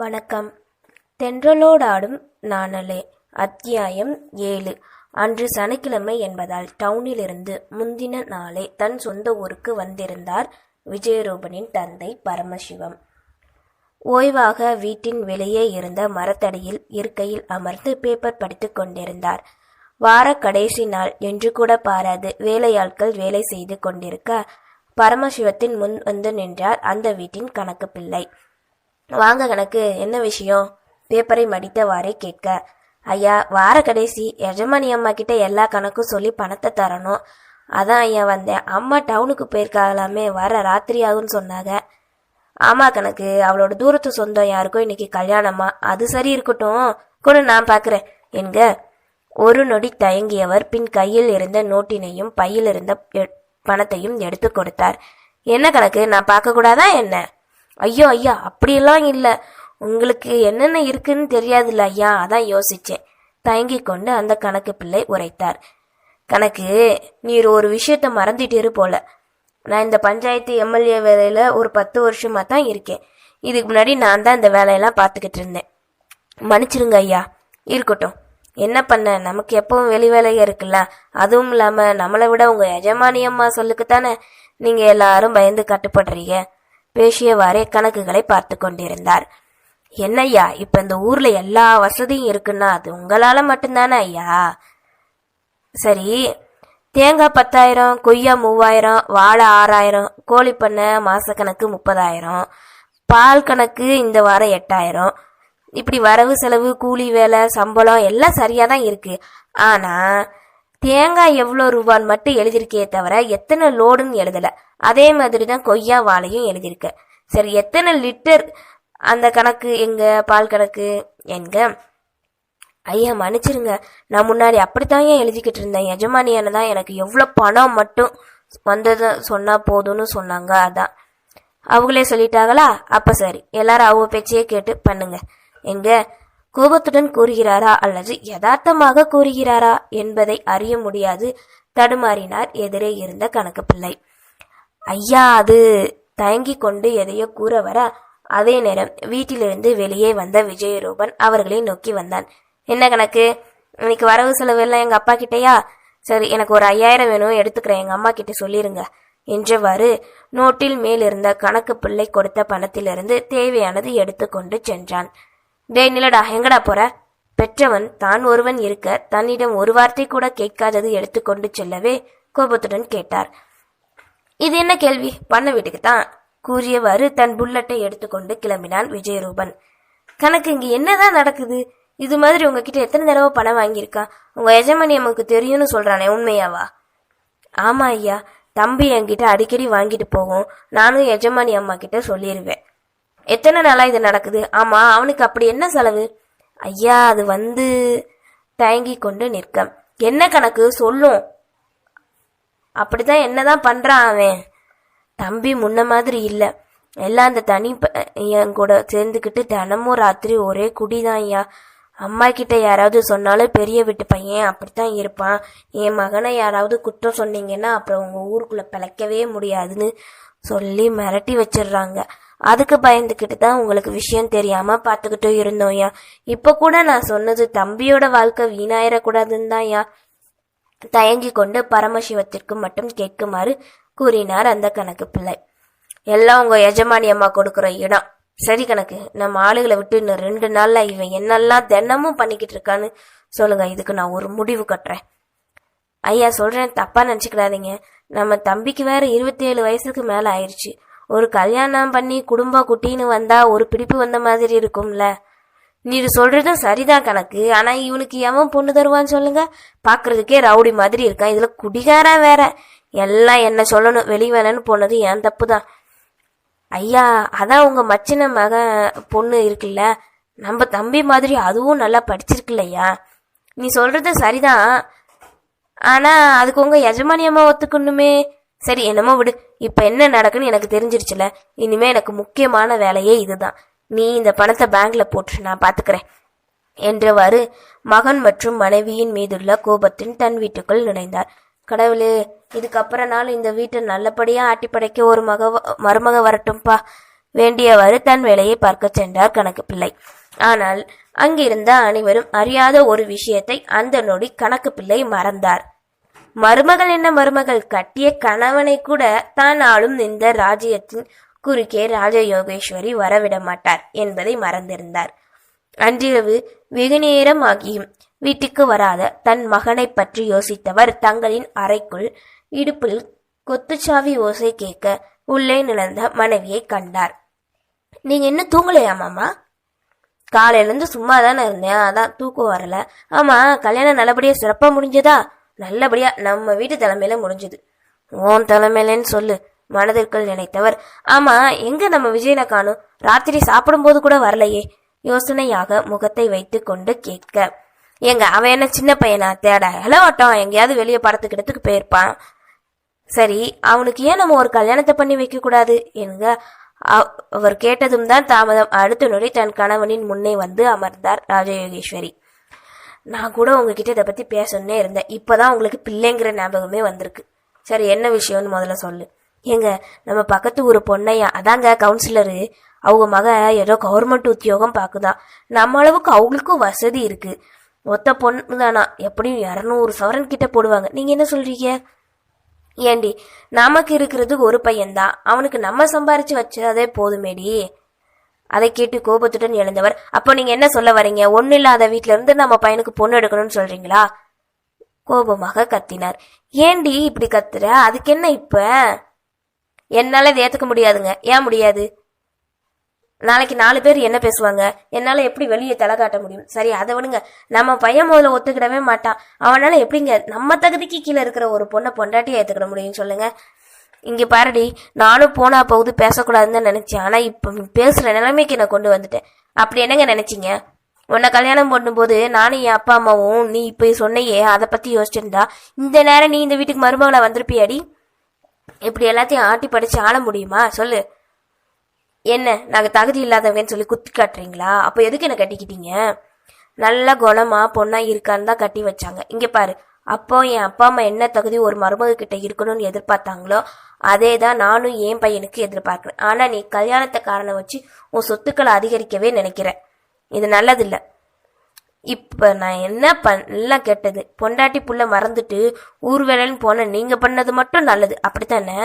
வணக்கம். தென்றலோடாடும் நாணலே. அத்தியாயம் ஏழு. அன்று சனிக்கிழமை என்பதால் டவுனிலிருந்து முந்தின நாளே தன் சொந்த ஊருக்கு வந்திருந்தார் விஜயரூபனின் தந்தை பரமசிவம். ஓய்வாக வீட்டின் வெளியே இருந்த மரத்தடியில் இருக்கையில் அமர்ந்து பேப்பர் படித்துக் கொண்டிருந்தார். வார கடைசி நாள் என்று கூட பாராது வேலையாட்கள் வேலை செய்து கொண்டிருக்க பரமசிவத்தின் முன் வந்து நின்றார் அந்த வீட்டின் கணக்கு பிள்ளை. வாங்க கணக்கு என்ன விஷயம்? பேப்பரை மடித்தவாறே கேட்க. ஐயா வார கடைசி எஜமானி அம்மா கிட்ட எல்லா கணக்கும் சொல்லி பணத்தை தரணும். அதான் ஐயா வந்தேன். அம்மா டவுனுக்கு போயிருக்காங்களாமே வர ராத்திரி ஆகும்னு சொன்னாங்க. ஆமா கணக்கு அவளோட தூரத்து சொந்தம் யாருக்கோ இன்னைக்கு கல்யாணமா அது சரி இருக்கட்டும். கூட நான் பாக்குறேன். என்க. ஒரு நொடி தயங்கியவர் பின் கையில் இருந்த நோட்டினையும் பையில் இருந்த பணத்தையும் எடுத்து கொடுத்தார். என்ன கணக்கு நான் பார்க்க கூடாதா என்ன? ஐயோ ஐயா அப்படியெல்லாம் இல்லை. உங்களுக்கு என்னென்ன இருக்குன்னு தெரியாதுல்ல ஐயா அதான் யோசிச்சேன். தயங்கி கொண்டு அந்த கணக்கு பிள்ளை உரைத்தார். கணக்கு நீர் ஒரு விஷயத்த மறந்துட்டீரு போல. நான் இந்த பஞ்சாயத்து எம்எல்ஏ வேலையில் ஒரு பத்து வருஷமாக தான் இருக்கேன். இதுக்கு முன்னாடி நான் தான் இந்த வேலையெல்லாம் பார்த்துக்கிட்டு இருந்தேன். மன்னிச்சிருங்க ஐயா. இருக்கட்டும். என்ன பண்ண? நமக்கு எப்பவும் வெளி வேலையாக இருக்குல்ல. அதுவும் இல்லாமல் நம்மளை விட உங்கள் எஜமானியம்மா சொல்லுக்குத்தானே நீங்கள் எல்லாரும் பயந்து கட்டுப்படுறீங்க. பேசியவாறே கணக்குகளை பார்த்து கொண்டிருந்தார். என்னய்யா இப்ப இந்த ஊர்ல எல்லா வசதியும் இருக்குன்னா அது உங்களால மட்டும்தானே ஐயா? சரி தேங்காய் பத்தாயிரம் கொய்யா மூவாயிரம் வாழை ஆறாயிரம் கோழி பண்ணை மாசக்கணக்கு முப்பதாயிரம் பால் கணக்கு இந்த வாரம் எட்டாயிரம். இப்படி வரவு செலவு கூலி வேலை சம்பளம் எல்லாம் சரியாக தான் இருக்கு. ஆனா தேங்காய் எவ்வளோ ரூபான்னு மட்டும் எழுதியிருக்கே தவிர எத்தனை லோடுன்னு எழுதலை. அதே மாதிரி தான் கொய்யா வாழையும் எழுதியிருக்க. சரி எத்தனை லிட்டர் அந்த கணக்கு எங்க பால் கணக்கு? எங்க? ஐயா மன்னிச்சிருங்க. நான் முன்னாடி அப்படித்தான் ஏன் எழுதிக்கிட்டு இருந்தேன்? எஜமானியான தான் எனக்கு எவ்வளோ பணம் மட்டும் வந்தது சொன்னா போதும்னு சொன்னாங்க அதான். அவங்களே சொல்லிட்டாங்களா? அப்போ சரி எல்லாரும் அவங்க பேச்சையே கேட்டு பண்ணுங்க. எங்க? கோபத்துடன் கூறுகிறாரா அல்லது யதார்த்தமாக கூறுகிறாரா என்பதை அறிய முடியாது. தடுமாறினார். எதிரே இருந்த கணக்கு பிள்ளை ஐயா அது தயங்கிக் கொண்டு எதையோ கூற வர அதே நேரம் வீட்டிலிருந்து வெளியே வந்த விஜயரூபன் அவர்களை நோக்கி வந்தான். என்ன கணக்கு? இன்னைக்கு வரவு செலவு எல்லாம் எங்க அப்பா கிட்டயா? சரி எனக்கு ஒரு ஐயாயிரம் வேணும் எடுத்துக்கிறேன். எங்க அம்மா கிட்ட சொல்லிருங்க என்றவாறு நோட்டில் மேலிருந்த கணக்கு பிள்ளை கொடுத்த பணத்திலிருந்து தேவையானது எடுத்துக்கொண்டு சென்றான். டேய் நிலடா எங்கடா போற? பெற்றவன் தான் ஒருவன் இருக்க தன்னிடம் ஒரு வார்த்தை கூட கேட்காதது எடுத்துக்கொண்டு செல்லவே கோபத்துடன் கேட்டார். இது என்ன கேள்வி? பண்ண வீட்டுக்கு தான் கூறியவாறு தன் புல்லட்டை எடுத்துக்கொண்டு கிளம்பினான் விஜயரூபன். கணக்கு இங்க என்னதான் நடக்குது? இது மாதிரி உங்ககிட்ட எத்தனை தடவை பணம் வாங்கியிருக்கா? உங்க எஜமானி அம்முக்கு தெரியும்னு சொல்றானே உண்மையாவா? ஆமா ஐயா தம்பி என்கிட்ட அடிக்கடி வாங்கிட்டு போகும். நானும் எஜமானி அம்மா கிட்ட சொல்லிடுவேன் எத்தனை நாளா இது நடக்குது? ஆமா அவனுக்கு அப்படி என்ன செலவு? ஐயா அது வந்து தயங்கி கொண்டு நிற்க. என்ன கணக்கு? சொல்லும். அப்படிதான் என்னதான் பண்றான் அவன். தம்பி முன்ன மாதிரி இல்ல. எல்லாம் அந்த தனி என் கூட சேர்ந்துக்கிட்டு தினமும் ராத்திரி ஒரே குடிதான் ஐயா. அம்மா கிட்ட யாராவது சொன்னாலும் பெரிய வீட்டு பையன் அப்படித்தான் இருப்பான். என் மகனை யாராவது குற்றம் சொன்னீங்கன்னா அப்புறம் உங்க ஊருக்குள்ள பிழைக்கவே முடியாதுன்னு சொல்லி மிரட்டி வச்சிடுறாங்க. அதுக்கு பயந்துக்கிட்டு தான் உங்களுக்கு விஷயம் தெரியாம பார்த்துக்கிட்டும் இருந்தோம்யா இப்போ இப்ப கூட நான் சொன்னது தம்பியோட வாழ்க்கை வீணாயிடக்கூடாதுன்னு தான் ஐயா தயங்கி கொண்டு பரமசிவத்திற்கு மட்டும் கேட்குமாறு கூறினார் அந்த கணக்கு பிள்ளை. எல்லாம் உங்க எஜமானி அம்மா கொடுக்குற இடம். சரி கணக்கு நம்ம ஆளுகளை விட்டு இன்னும் ரெண்டு நாள்ல இவன் என்னெல்லாம் தினமும் பண்ணிக்கிட்டு இருக்கான்னு சொல்லுங்க. இதுக்கு நான் ஒரு முடிவு கட்டுறேன். ஐயா சொல்றேன் தப்பா நினைச்சுக்கிடாதீங்க. நம்ம தம்பிக்கு வேற இருபத்தி ஏழு வயசுக்கு மேல ஆயிடுச்சு ஒரு கல்யாணம் பண்ணி குடும்ப குட்டின்னு வந்தா ஒரு பிடிப்பு வந்த மாதிரி இருக்கும்ல. நீ சொல்றதும் சரிதான் கணக்கு. ஆனா இவனுக்கு எவன் பொண்ணு தருவான்னு சொல்லுங்க? பாக்குறதுக்கே ரவுடி மாதிரி இருக்கான். இதுல குடிகாரன் வேற. எல்லாம் என்ன சொல்லணும்? வெளி வேலைன்னு போனது என் தப்பு தான் ஐயா அதான் உங்க மச்சின மகன் பொண்ணு இருக்குல்ல? நம்ம தம்பி மாதிரி அதுவும் நல்லா படிச்சிருக்குல்லையா நீ சொல்றது சரிதான். ஆனா அதுக்கு உங்க எஜமானியம்மா ஒத்துக்கணுமே. சரி என்னமோ விடு. இப்ப என்ன நடக்குன்னு எனக்கு தெரிஞ்சிருச்சுல. இனிமே எனக்கு முக்கியமான வேலையே இதுதான். நீ இந்த பணத்தை பேங்க்ல போட்டு நான் பாத்துக்கிறேன். என்றவாறு மகன் மற்றும் மனைவியின் மீதுள்ள கோபத்தின் தன் வீட்டுக்குள் நுழைந்தார். கடவுளே இதுக்கப்புறம்னாலும் இந்த வீட்டை நல்லபடியா ஆட்டி படைக்க ஒரு மக மருமக வரட்டும்பா. வேண்டியவாறு தன் வேலையை பார்க்கச் சென்றார் கணக்கு பிள்ளை. ஆனால் அங்கிருந்த அனைவரும் அறியாத ஒரு விஷயத்தை அந்த நொடி கணக்கு பிள்ளை மறந்தார். மருமகள் என்ன மருமகள்? கட்டிய கணவனை கூட தான் ஆளும் இந்த ராஜ்யத்தின் குறுக்கே ராஜயோகேஸ்வரி வரவிட மாட்டார் என்பதை மறந்திருந்தார். அன்றிரவு வெகு நேரம் ஆகியும் வீட்டுக்கு வராத தன் மகனை பற்றி யோசித்தவர் தங்களின் அறைக்குள் இடுப்பில் கொத்துச்சாவி ஓசை கேட்க உள்ளே நிலந்த மனைவியை கண்டார். நீங்க இன்னும் தூங்கலையா மாமா? காலையிலேருந்து சும்மா தானே இருந்தேன். அதான் தூக்கம் வரல. ஆமா கல்யாணம் நல்லபடியா சிறப்பா முடிஞ்சதா? நல்லபடியா நம்ம வீட்டு தலைமையில முடிஞ்சது. ஓன் தலைமையிலன்னு சொல்லு மனதிற்குள் நினைத்தவர். ஆமா எங்க நம்ம விஜயனை காணும்? ராத்திரி சாப்பிடும்போது கூட வரலையே. யோசனையாக முகத்தை வைத்து கொண்டு கேட்க எங்க அவன் என்ன சின்ன பையனா? தேட இளவட்டம் எங்கேயாவது வெளியே படத்துக்கு இடத்துக்கு போயிருப்பான் சரி அவனுக்கு ஏன் நம்ம ஒரு கல்யாணத்தை பண்ணி வைக்க கூடாது? என்க அவர் கேட்டதும் தான் தாமதம். அடுத்த நொடி தன் கணவனின் முன்னே வந்து அமர்ந்தார் ராஜயோகேஸ்வரி. நான் கூட உங்ககிட்ட இதை பத்தி பேசணுன்னே இருந்தேன். இப்போதான் உங்களுக்கு பிள்ளைங்கிற ஞாபகமே வந்திருக்கு. சரி என்ன விஷயம்னு முதல்ல சொல்லு. ஏங்க நம்ம பக்கத்து ஊர் பொண்ணையா அதாங்க கவுன்சிலரு அவங்க மக ஏதோ கவர்மெண்ட் உத்தியோகம் பார்க்குதா நம்ம அளவுக்கு அவங்களுக்கும் வசதி இருக்கு. ஒத்த பொண்ணு தானா எப்படியும் இரநூறு சவரன் கிட்ட போடுவாங்க. நீங்க என்ன சொல்றீங்க? ஏண்டி நமக்கு இருக்கிறது ஒரு பையன்தான். அவனுக்கு நம்ம சம்பாரிச்சு வச்சதே போதுமேடி. அதை கேட்டு கோபத்துடன் எழுந்தவர் அப்போ நீங்க என்ன சொல்ல வரீங்க? ஒண்ணு இல்லாத வீட்ல இருந்து நம்ம பையனுக்கு பொண்ணு எடுக்கணும்னு சொல்றீங்களா? கோபமாக கத்தினார். ஏண்டி இப்படி கத்துற? அதுக்கு என்ன இப்ப? என்னால இதை ஏத்துக்க முடியாதுங்க. ஏன் முடியாது? நாளைக்கு நாலு பேர் என்ன பேசுவாங்க? என்னால எப்படி வெளியே தலை காட்ட முடியும்? சரி அதை விடுங்க. நம்ம பையன் முதல்ல ஒத்துக்கிடவே மாட்டான். அவனால எப்படிங்க நம்ம தகுதிக்கு கீழே இருக்கிற ஒரு பொண்ணை பொண்டாட்டியை ஏத்துக்கிட முடியும் சொல்லுங்க. இங்கே பாருடி நானும் போனா போகுது பேசக்கூடாதுன்னு தான் நினைச்சேன். ஆனால் இப்போ பேசுகிற நிலைமைக்கு நான் கொண்டு வந்துட்டேன். அப்படி என்னங்க நினச்சிங்க? உன்னை கல்யாணம் பண்ணும்போது நானும் என் அப்பா அம்மாவும் நீ இப்போ சொன்னையே அதை பற்றி யோசிச்சிருந்தா. இந்த நேரம் நீ இந்த வீட்டுக்கு மருமகளை வந்திருப்பியாடி? இப்படி எல்லாத்தையும் ஆட்டி படிச்சு ஆள முடியுமா? சொல்லு. என்ன நாங்கள் தகுதி இல்லாதவங்கன்னு சொல்லி குத்தி காட்டுறீங்களா? அப்போ எதுக்கு என்னை கட்டிக்கிட்டீங்க? நல்ல குணமா பொண்ணா இருக்கான்னு தான் கட்டி வச்சாங்க. இங்கே பாரு அப்போ என் அப்பா அம்மா என்ன தகுதி ஒரு மருமக கிட்ட இருக்கணும்னு எதிர்பார்த்தாங்களோ அதே தான் நானும் என் பையனுக்கு எதிர்பார்க்கிறேன். ஆனா நீ கல்யாணத்தை காரணம் வச்சு உன் சொத்துக்களை அதிகரிக்கவே நினைக்கிற. இது நல்லதில்ல. இப்ப நான் என்ன பண்ணலாம் கெட்டது. பொண்டாட்டி புள்ள மறந்துட்டு ஊர் வேலைன்னு போன நீங்க பண்ணது மட்டும் நல்லது. அப்படித்தானே?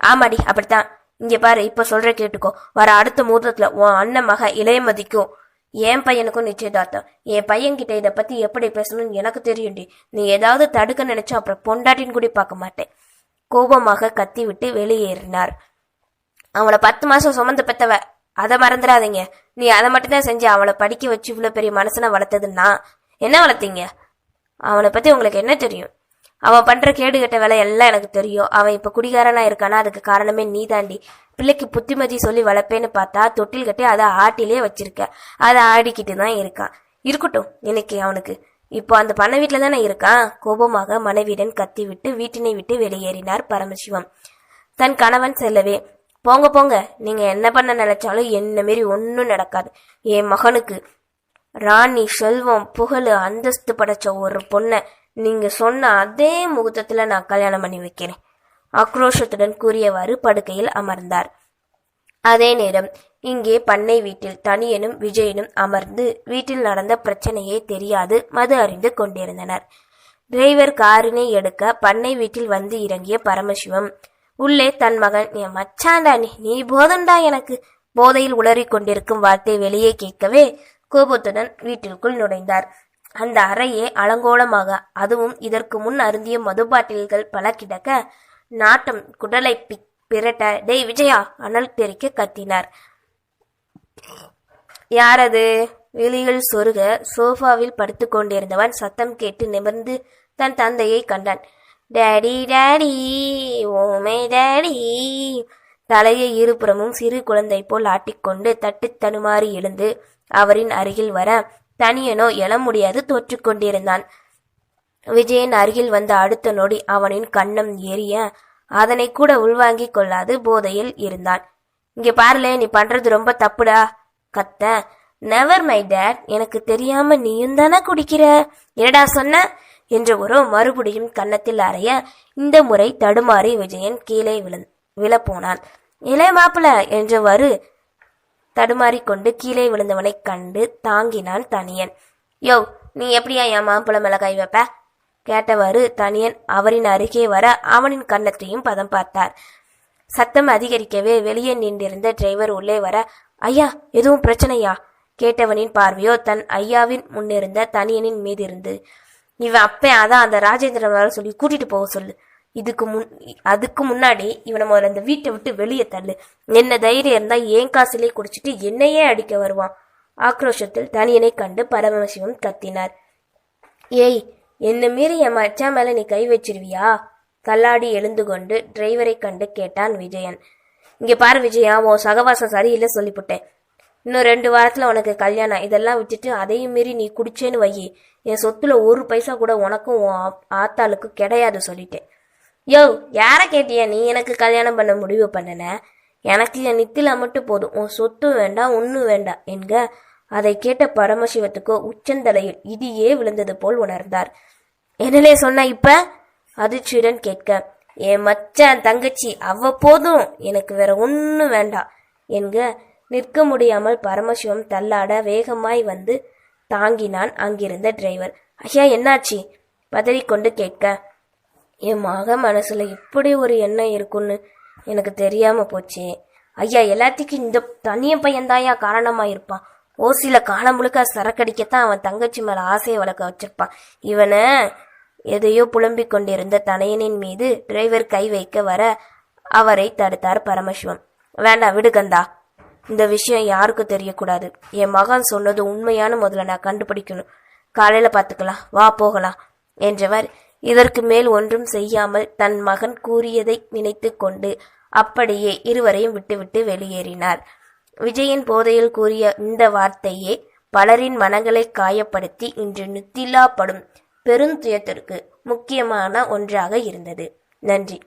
ஆமாடி அப்படித்தான். இங்க பாரு இப்ப சொல்ற கேட்டுக்கோ. வர அடுத்த முகூர்த்தத்துல உன் அண்ணன் மக இளையமதிக்கும். என் பையனுக்கும் நிச்சயதார்த்தம். என் பையன்கிட்ட இதை பத்தி எப்படி பேசணும்னு எனக்கு தெரியும்டி. நீ ஏதாவது தடுக்க நினைச்சா அப்புறம் பொண்டாட்டின்னு கூட பார்க்க மாட்டேன். கோபமாக கத்திவிட்டு வெளியேறினார். அவளை பத்து மாசம் சுமந்து பெத்தவ அதை மறந்துடாதீங்க. நீ அதை மட்டும்தான் செஞ்சு அவளை படிக்க வச்சு இவ்வளவு பெரிய மனசனை வளர்த்ததுன்னா. என்ன வளர்த்தீங்க? அவனை பத்தி உங்களுக்கு என்ன தெரியும்? அவன் பண்ற கேடு கெட்ட வேலை எல்லாம் எனக்கு தெரியும். அவன் இப்ப குடிகாரனா இருக்கானா? அதுக்கு காரணமே நீ தாண்டி பிள்ளைக்கு புத்திமதி சொல்லி வளர்ப்பேன்னு பார்த்தா தொட்டில் கட்டி அதை ஆட்டிலே வச்சிருக்க. அதை ஆடிக்கிட்டு தான் இருக்கான். இருக்கட்டும் இன்னைக்கு அவனுக்கு. இப்போ அந்த பண்ண வீட்டில் தானே இருக்கான்? கோபமாக மனைவியுடன் கத்திவிட்டு வீட்டினை விட்டு வெளியேறினார் பரமசிவம். தன் கணவன் செல்லவே போங்க போங்க. நீங்க என்ன பண்ண நினைச்சாலும் என்ன மாரி ஒன்றும் நடக்காது. என் மகனுக்கு ராணி செல்வம் புகழ் அந்தஸ்து படைச்ச ஒரு பொண்ணை நீங்க சொன்ன அதே முகூர்த்தத்துல நான் கல்யாணம் பண்ணி வைக்கிறேன். ஆக்ரோஷத்துடன் கூறியவாறு படுக்கையில் அமர்ந்தார். அதே நேரம் இங்கே பண்ணை வீட்டில் தனியனும் விஜயனும் அமர்ந்து வீட்டில் நடந்த பிரச்சனையே தெரியாது மது அறிந்து கொண்டிருந்தனர். டிரைவர் காரினை எடுக்க பண்ணை வீட்டில் வந்து இறங்கிய பரமசிவம் உள்ளே தன் மகன் என் மச்சாண்டா நீ நீ போதண்டா எனக்கு? போதையில் உளறிக் கொண்டிருக்கும் வார்த்தை வெளியே கேட்கவே கோபத்துடன் வீட்டிற்குள் நுழைந்தார். அந்த அறையே அலங்கோலமாக. அதுவும் இதற்கு முன் அருந்திய மது பாட்டில்கள் பல கிடக்க நாட்டம் குடலை பி பிரட்ட டேய் விஜயா! அனல் தெறிக்க கத்தினார். யாரது? வெளியில் சொருக சோஃபாவில் படுத்து கொண்டிருந்தவன் சத்தம் கேட்டு நிமிர்ந்து தன் தந்தையை கண்டான். Daddy daddy oh my daddy! தலையை இருபுறமும் சிறு குழந்தை போல் ஆட்டிக்கொண்டு தட்டு தடுமாறி எழுந்து அவரின் அருகில் வர தனியனோ எழ முடியாது தோற்றுக் கொண்டிருந்தான். விஜயன் அருகில் வந்த அடுத்த நொடி அவனின் கண்ணம் ஏறிய அதனை கூட உள்வாங்கிக் கொள்ளாது போதையில் இருந்தான். இங்க பாருலே நீ பண்றது ரொம்ப தப்புடா கத்த. நெவர் மை டேட் எனக்கு தெரியாம நீயும் தானே குடிக்கிற? என்னடா சொன்ன? என்ற ஒரு மறுபடியும் கன்னத்தில் அறைய இந்த முறை தடுமாறி விஜயன் கீழே விழ விழப்போனான். இளைய மாப்பிள என்றவாறு தடுமாறிக்கொண்டு கீழே விழுந்தவனைக் கண்டு தாங்கினான் தனியன். யோ நீ எப்படியா என் மாம்பழ மிளகாய் வைப்ப? கேட்டவாறு தனியன் அவரின் அருகே வர அவனின் கன்னத்தையும் பதம் பார்த்தார். சத்தம் அதிகரிக்கவே வெளியே நின்றிருந்த டிரைவர் உள்ளே வர ஐயா எதுவும் பிரச்சனையா? கேட்டவனின் பார்வையோ தன் ஐயாவின் முன்னிருந்த தனியனின் மீது இருந்து இவன் அப்பே அதான் அந்த ராஜேந்திரன் வர சொல்லி கூட்டிட்டு போக சொல்லு. இதுக்கு முன் அதுக்கு முன்னாடி இவனை முதல்ல இந்த வீட்டை விட்டு வெளியே தள்ளு. என்ன தைரியம் இருந்தா ஏன் காசிலே குடிச்சிட்டு என்னையே அடிக்க வருவான்? ஆக்ரோஷத்தில் தனியனை கண்டு பரமசிவம் கத்தினார். ஏய் என்ன மீறி என் மச்சான் மேல நீ கை வச்சிருவியா? கல்லாடி எழுந்து கொண்டு டிரைவரை கண்டு கேட்டான் விஜயன். இங்க பாரு விஜயா உன் சகவாசம் சரியில்லை சொல்லிப்புட்டேன். இன்னும் ரெண்டு வாரத்துல உனக்கு கல்யாணம். இதெல்லாம் விட்டுட்டு அதையும் மீறி நீ குடிச்சேன்னு வை என் சொத்துல ஒரு பைசா கூட உனக்கும் உன் ஆத்தாளுக்கும் கிடையாது சொல்லிட்டேன். யோ யாரை கேட்டியா நீ? எனக்கு கல்யாணம் பண்ண முடிவு பண்ணன எனக்கு என் நித்திலா மட்டும் போதும். உன் சொத்தும் வேண்டாம் ஒன்றும் வேண்டாம் என்க. அதை கேட்ட பரமசிவத்துக்கோ உச்சந்தலையில் இடியே விழுந்தது போல் உணர்ந்தார். என்னலே சொன்ன இப்ப? அதிர்ச்சியுடன் கேட்க. என் மச்சான் தங்கச்சி அவ போதும் எனக்கு வேற ஒன்றும் வேண்டாம் என்க. நிற்க முடியாமல் பரமசிவம் தள்ளாட வேகமாய் வந்து தாங்கினான் அங்கிருந்த டிரைவர் ஐயா என்னாச்சு? பதறிக்கொண்டு கேட்க. என் மக மனசுல இப்படி ஒரு எண்ணம் இருக்குன்னு எனக்கு தெரியாம போச்சு. ஐயா எல்லாத்துக்கும் இந்த தனிய பையன்தாயா காரணமா இருப்பான். ஓசில காலம் முழுக்க சரக்கடிக்கத்தான் அவன் தங்கச்சி மேல ஆசையை வளர்க்க வச்சிருப்பான். இவனை எதையோ புலம்பிக் கொண்டிருந்த தனையனின் மீது டிரைவர் கை வைக்க வர அவரை தடுத்தார் பரமசிவம். வேண்டாம் விடுகந்தா இந்த விஷயம் யாருக்கும் தெரியக்கூடாது. என் மகன் சொன்னது உண்மையான முதல்ல நான் கண்டுபிடிக்கணும். காலையில பார்த்துக்கலாம் வா போகலாம் என்றவர் இதற்கு மேல் ஒன்றும் செய்யாமல் தன் மகன் கூறியதை நினைத்து கொண்டு அப்படியே இருவரையும் விட்டுவிட்டு வெளியேறினார். விஜயின் போதையில் கூறிய இந்த வார்த்தையே பலரின் மனங்களை காயப்படுத்தி இன்று நித்திலா படும் பெருந்துயத்திற்கு முக்கியமான ஒன்றாக இருந்தது. நன்றி.